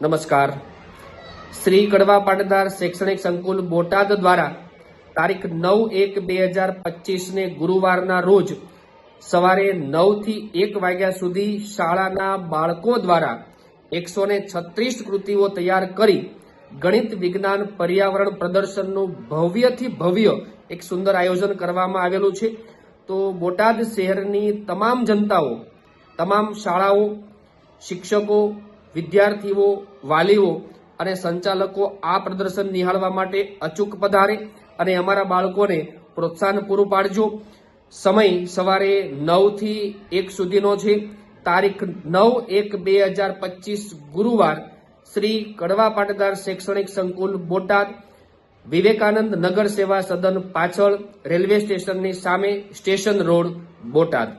નમસ્કાર. શ્રી કડવા પાટદાર શૈક્ષણિક સંકુલ બોટાદ દ્વારા તારીખ નવ એક બે હજાર પચીસને ગુરુવારના રોજ સવારે નવથી એક વાગ્યા સુધી શાળાના બાળકો દ્વારા એકસો છત્રીસ કૃતિઓ તૈયાર કરી ગણિત વિજ્ઞાન પર્યાવરણ પ્રદર્શનનું ભવ્યથી ભવ્ય એક સુંદર આયોજન કરવામાં આવેલું છે. તો બોટાદ શહેરની તમામ જનતાઓ, તમામ શાળાઓ, શિક્ષકો વિદ્યાર્થીઓ, વાલીઓ અને સંચાલકો આ પ્રદર્શન નિહાળવા માટે અચૂક પધારે અને અમારા બાળકોને પ્રોત્સાહન પૂરું પાડજો. સમય સવારે નવથી એક સુધીનો છે. તારીખ નવ એક બે હજાર પચીસ ગુરુવાર શ્રી કડવા પાટદાર શૈક્ષણિક સંકુલ બોટાદ, વિવેકાનંદ નગર સેવા સદન પાછળ રેલવે સ્ટેશનની સામે સ્ટેશન રોડ, બોટાદ.